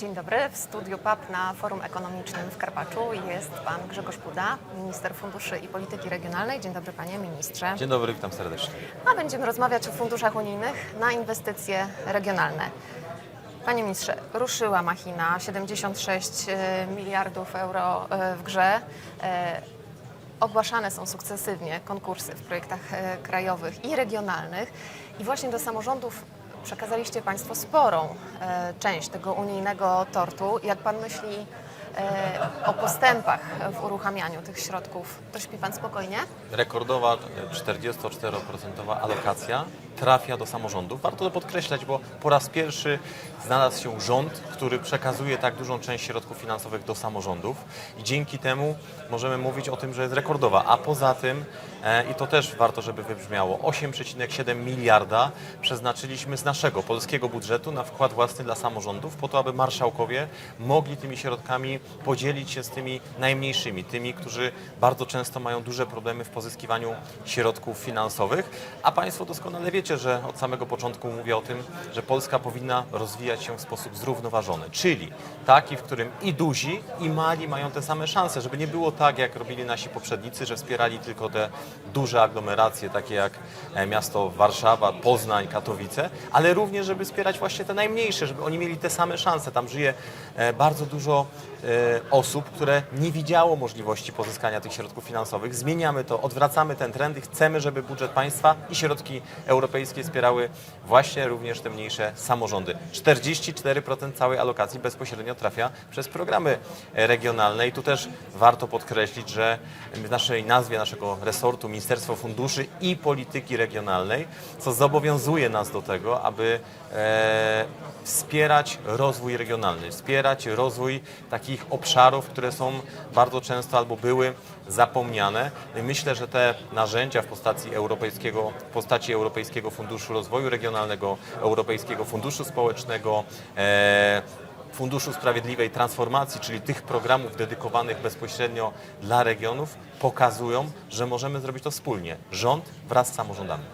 Dzień dobry. W studiu PAP na Forum Ekonomicznym w Karpaczu jest pan Grzegorz Puda, minister funduszy i polityki regionalnej. Dzień dobry panie ministrze. Dzień dobry, witam serdecznie. A będziemy rozmawiać o funduszach unijnych na inwestycje regionalne. Panie ministrze, ruszyła machina, 76 e, miliardów euro e, w grze. E, Ogłaszane są sukcesywnie konkursy w projektach krajowych i regionalnych i właśnie do samorządów przekazaliście Państwo sporą e, część tego unijnego tortu. Jak Pan myśli e, o postępach w uruchamianiu tych środków, to śpi Pan spokojnie? Rekordowa e, 44% alokacja trafia do samorządów. Warto to podkreślać, bo po raz pierwszy znalazł się rząd, który przekazuje tak dużą część środków finansowych do samorządów i dzięki temu możemy mówić o tym, że jest rekordowa. A poza tym, e, i to też warto, żeby wybrzmiało, 8,7 miliarda przeznaczyliśmy z naszego polskiego budżetu na wkład własny dla samorządów, po to, aby marszałkowie mogli tymi środkami podzielić się z tymi najmniejszymi, tymi, którzy bardzo często mają duże problemy w pozyskiwaniu środków finansowych. A Państwo doskonale wiecie, że od samego początku mówię o tym, że Polska powinna rozwijać się w sposób zrównoważony, czyli taki, w którym i duzi, i mali mają te same szanse, żeby nie było tak, jak robili nasi poprzednicy, że wspierali tylko te duże aglomeracje, takie jak e, miasto Warszawa, Poznań, Katowice, ale również, żeby wspierać właśnie te najmniejsze, żeby oni mieli te same szanse. Tam żyje e, bardzo dużo e, osób, które nie widziało możliwości pozyskania tych środków finansowych. Zmieniamy to, odwracamy ten trend i chcemy, żeby budżet państwa i środki europejskie wspierały właśnie również te mniejsze samorządy. 44% całej alokacji bezpośrednio trafia przez programy regionalne i tu też warto podkreślić, że w naszej nazwie naszego resortu Ministerstwo Funduszy i Polityki Regionalnej, co zobowiązuje nas do tego, aby e, wspierać rozwój regionalny, wspierać rozwój takich obszarów, które są bardzo często albo były zapomniane. I Myślę, że te narzędzia w postaci europejskiego, w postaci Europejskiego Funduszu Rozwoju Regionalnego, Europejskiego Funduszu Społecznego, e, Funduszu Sprawiedliwej Transformacji, czyli tych programów dedykowanych bezpośrednio dla regionów, pokazują, że możemy zrobić to wspólnie. Rząd wraz z samorządami.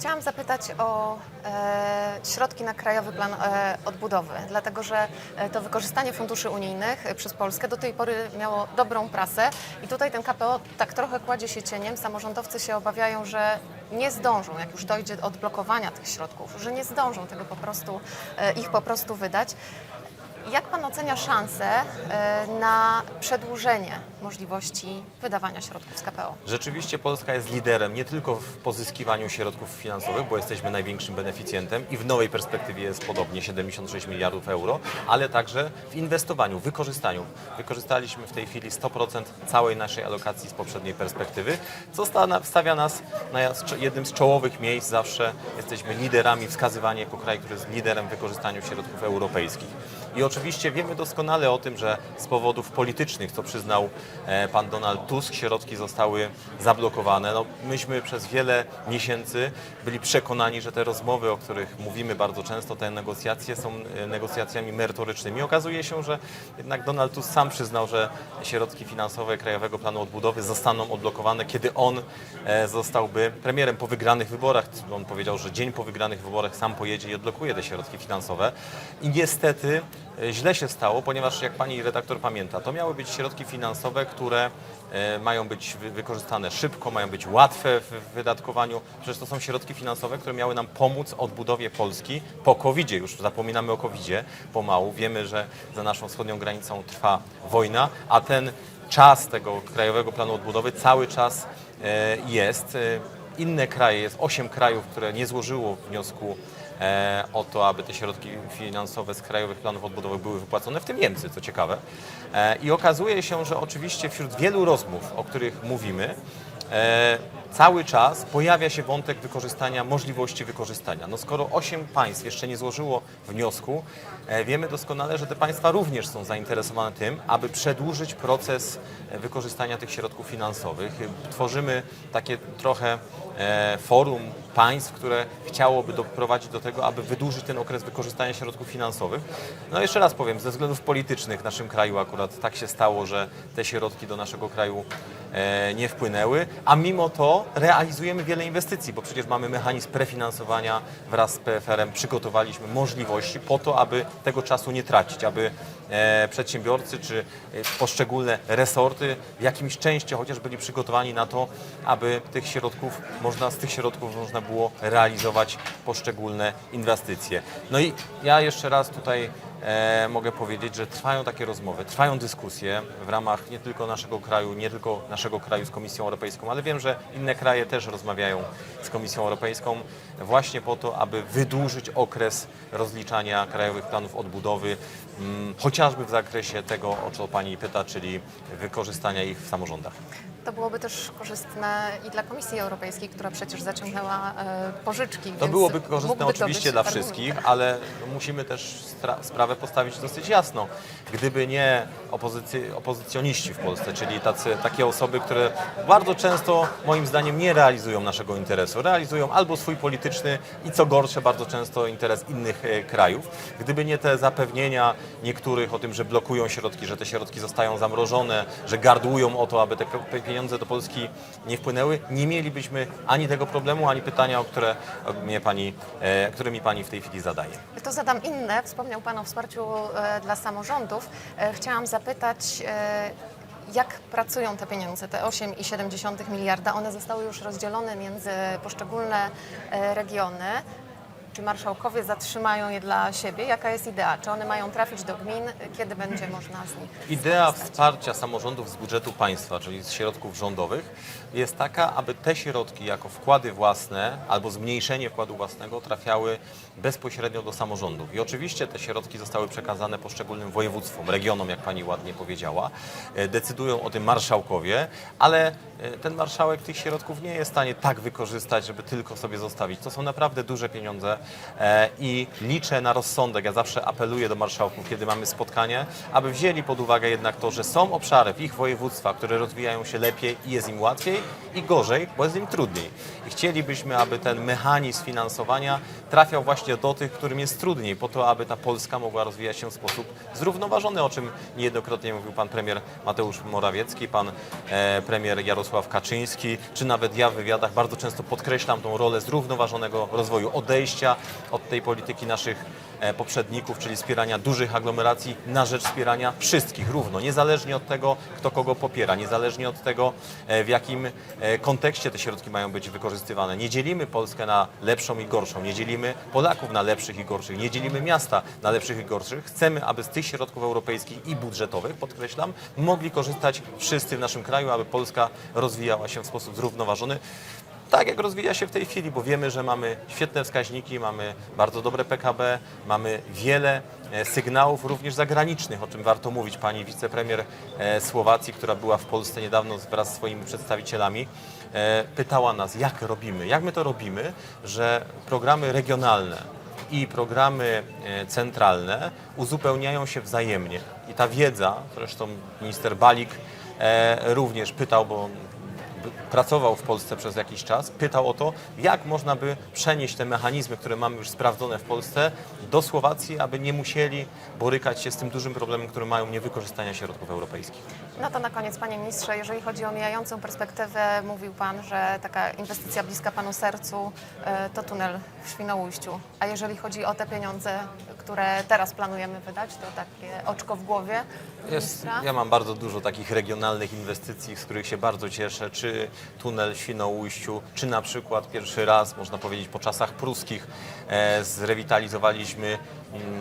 Chciałam zapytać o e, środki na Krajowy Plan e, Odbudowy, dlatego że e, to wykorzystanie funduszy unijnych e, przez Polskę do tej pory miało dobrą prasę i tutaj ten KPO tak trochę kładzie się cieniem. Samorządowcy się obawiają, że nie zdążą, jak już dojdzie do odblokowania tych środków, że nie zdążą tego po prostu, e, ich po prostu wydać. Jak Pan ocenia szanse e, na przedłużenie możliwości wydawania środków z KPO? Rzeczywiście Polska jest liderem nie tylko w pozyskiwaniu środków finansowych, bo jesteśmy największym beneficjentem i w nowej perspektywie jest podobnie 76 miliardów euro, ale także w inwestowaniu, wykorzystaniu. Wykorzystaliśmy w tej chwili 100% całej naszej alokacji z poprzedniej perspektywy, co sta- stawia nas na jednym z czołowych miejsc. Zawsze jesteśmy liderami wskazywani jako kraj, który jest liderem w wykorzystaniu środków europejskich. I oczywiście wiemy doskonale o tym, że z powodów politycznych, co przyznał e, pan Donald Tusk, środki zostały zablokowane. No, myśmy przez wiele miesięcy byli przekonani, że te rozmowy, o których mówimy bardzo często, te negocjacje są e, negocjacjami merytorycznymi. Okazuje się, że jednak Donald Tusk sam przyznał, że środki finansowe Krajowego Planu Odbudowy zostaną odblokowane, kiedy on e, zostałby premierem po wygranych wyborach. On powiedział, że dzień po wygranych wyborach sam pojedzie i odblokuje te środki finansowe. I niestety źle się stało, ponieważ jak pani redaktor pamięta, to miały być środki finansowe, które e, mają być wy- wykorzystane szybko, mają być łatwe w wydatkowaniu. Przecież to są środki finansowe, które miały nam pomóc odbudowie Polski po covid Już zapominamy o covid pomału. Wiemy, że za naszą wschodnią granicą trwa wojna, a ten czas tego Krajowego Planu Odbudowy cały czas e, jest. E, Inne kraje, jest osiem krajów, które nie złożyło wniosku e, o to, aby te środki finansowe z krajowych planów odbudowy były wypłacone, w tym Niemcy, co ciekawe. E, I okazuje się, że oczywiście wśród wielu rozmów, o których mówimy, e, cały czas pojawia się wątek wykorzystania, możliwości wykorzystania. No skoro osiem państw jeszcze nie złożyło wniosku, e, wiemy doskonale, że te państwa również są zainteresowane tym, aby przedłużyć proces e, wykorzystania tych środków finansowych. Tworzymy takie trochę e, forum państw, które chciałoby doprowadzić do tego, aby wydłużyć ten okres wykorzystania środków finansowych. No jeszcze raz powiem, ze względów politycznych w naszym kraju akurat tak się stało, że te środki do naszego kraju nie wpłynęły, a mimo to realizujemy wiele inwestycji, bo przecież mamy mechanizm prefinansowania wraz z PFR-em, przygotowaliśmy możliwości możliwości po to, aby tego czasu nie tracić, aby e, przedsiębiorcy czy e, poszczególne resorty w jakimś części chociaż byli przygotowani na to, aby tych środków można, z tych środków można było realizować poszczególne inwestycje. No i ja jeszcze raz tutaj e, mogę powiedzieć, że trwają takie rozmowy, trwają dyskusje w ramach nie tylko naszego kraju, nie tylko naszego kraju z Komisją Europejską, ale wiem, że inne kraje też rozmawiają z Komisją Europejską właśnie po to, aby wydłużyć okres rozliczania krajowych planów odbudowy, mm, chociażby w zakresie tego, o co Pani pyta, czyli wykorzystania ich w samorządach. To byłoby też korzystne i dla Komisji Europejskiej, która przecież zaciągnęła e, pożyczki. To byłoby korzystne oczywiście dla argument. wszystkich, ale musimy też sprawę postawić dosyć jasno. Gdyby nie opozycy- opozycjoniści w Polsce, czyli tacy, takie osoby, które bardzo często moim zdaniem nie realizują naszego interesu, realizują albo swój polityczny i co gorsze bardzo często interes innych e, krajów. Gdyby nie te zapewnienia niektórych o tym, że blokują środki, że te środki zostają zamrożone, że gardłują o to, aby te pieniądze do Polski nie wpłynęły, nie mielibyśmy ani tego problemu, ani pytania, o które o mnie pani, e, które mi Pani w tej chwili zadaje. To zadam inne. Wspomniał Pan o wsparciu e, dla samorządów. E, chciałam zapytać, e, jak pracują te pieniądze, te 8,7 miliarda? One zostały już rozdzielone między poszczególne e, regiony. Czy marszałkowie zatrzymają je dla siebie? Jaka jest idea? Czy one mają trafić do gmin? Kiedy będzie można z nich Idea skorzystać? wsparcia samorządów z budżetu państwa, czyli z środków rządowych, jest taka, aby te środki jako wkłady własne albo zmniejszenie wkładu własnego trafiały bezpośrednio do samorządów. I oczywiście te środki zostały przekazane poszczególnym województwom, regionom, jak pani ładnie powiedziała. E, Decydują o tym marszałkowie, ale ten marszałek tych środków nie jest w stanie tak wykorzystać, żeby tylko sobie zostawić. To są naprawdę duże pieniądze e, i liczę na rozsądek. Ja zawsze apeluję do marszałków, kiedy mamy spotkanie, aby wzięli pod uwagę jednak to, że są obszary w ich województwach, które rozwijają się lepiej i jest im łatwiej i gorzej, bo jest im trudniej. I chcielibyśmy, aby ten mechanizm finansowania trafiał właśnie do tych, którym jest trudniej, po to, aby ta Polska mogła rozwijać się w sposób zrównoważony, o czym niejednokrotnie mówił pan premier Mateusz Morawiecki, pan e, premier Jarosław Kaczyński, czy nawet ja w wywiadach bardzo często podkreślam tą rolę zrównoważonego rozwoju, odejścia od tej polityki naszych poprzedników, czyli wspierania dużych aglomeracji na rzecz wspierania wszystkich równo, niezależnie od tego, kto kogo popiera, niezależnie od tego, e, w jakim e, kontekście te środki mają być wykorzystywane. Nie dzielimy Polskę na lepszą i gorszą, nie dzielimy Polaków na lepszych i gorszych, nie dzielimy miasta na lepszych i gorszych. Chcemy, aby z tych środków europejskich i budżetowych, podkreślam, mogli korzystać wszyscy w naszym kraju, aby Polska rozwijała się w sposób zrównoważony tak jak rozwija się w tej chwili, bo wiemy, że mamy świetne wskaźniki, mamy bardzo dobre PKB, mamy wiele e, sygnałów również zagranicznych, o czym warto mówić. Pani wicepremier e, Słowacji, która była w Polsce niedawno wraz z swoimi przedstawicielami, e, pytała nas, jak robimy, jak my to robimy, że programy regionalne i programy centralne uzupełniają się wzajemnie. I ta wiedza, zresztą minister Balik również pytał, bo pracował w Polsce przez jakiś czas, pytał o to, jak można by przenieść te mechanizmy, które mamy już sprawdzone w Polsce, do Słowacji, aby nie musieli borykać się z tym dużym problemem, który mają niewykorzystania środków europejskich. No to na koniec, panie ministrze, jeżeli chodzi o mijającą perspektywę, mówił pan, że taka inwestycja bliska panu sercu e, to tunel w Świnoujściu. A jeżeli chodzi o te pieniądze, które teraz planujemy wydać, to takie oczko w głowie Jest, ja mam bardzo dużo takich regionalnych inwestycji, z których się bardzo cieszę, czy tunel w Świnoujściu, czy na przykład pierwszy raz, można powiedzieć, po czasach pruskich e, zrewitalizowaliśmy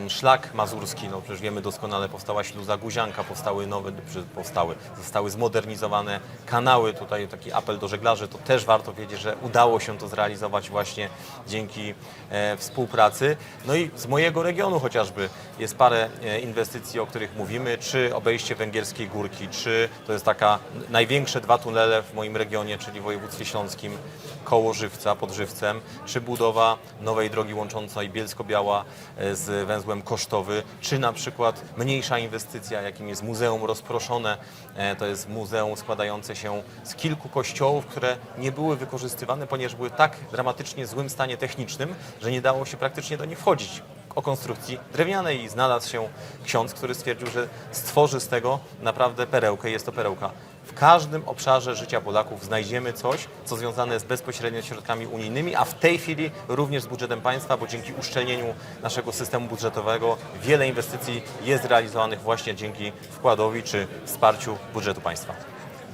szlak mazurski, no przecież wiemy doskonale, powstała śluza Guzianka, powstały nowe, powstały, zostały zmodernizowane kanały, tutaj taki apel do żeglarzy, to też warto wiedzieć, że udało się to zrealizować właśnie dzięki e, współpracy. No i z mojego regionu chociażby jest parę e, inwestycji, o których mówimy, czy obejście Węgierskiej Górki, czy to jest taka największe dwa tunele w moim regionie, czyli w województwie śląskim koło Żywca, pod Żywcem, czy budowa nowej drogi łączącej Bielsko-Biała e, z węzłem Kosztowy, czy na przykład mniejsza inwestycja, jakim jest Muzeum Rozproszone, E, to jest muzeum składające się z kilku kościołów, które nie były wykorzystywane, ponieważ były tak dramatycznie złym stanie technicznym, że nie dało się praktycznie do nich wchodzić o konstrukcji drewnianej i znalazł się ksiądz, który stwierdził, że stworzy z tego naprawdę perełkę. Jest to perełka w każdym obszarze życia Polaków znajdziemy coś, co związane jest bezpośrednio z środkami unijnymi, a w tej chwili również z budżetem państwa, bo dzięki uszczelnieniu naszego systemu budżetowego wiele inwestycji jest realizowanych właśnie dzięki wkładowi czy wsparciu budżetu państwa.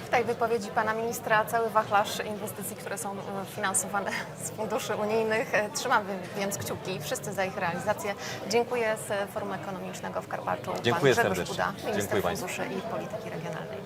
W tej wypowiedzi pana ministra cały wachlarz inwestycji, które są e, finansowane z funduszy unijnych. E, Trzymamy więc kciuki wszyscy za ich realizację. Dziękuję z Forum Ekonomicznego w Karpaczu. Dziękuję pan Grzegorz serdecznie. Buda, minister Dziękuję państwu. funduszy i polityki regionalnej.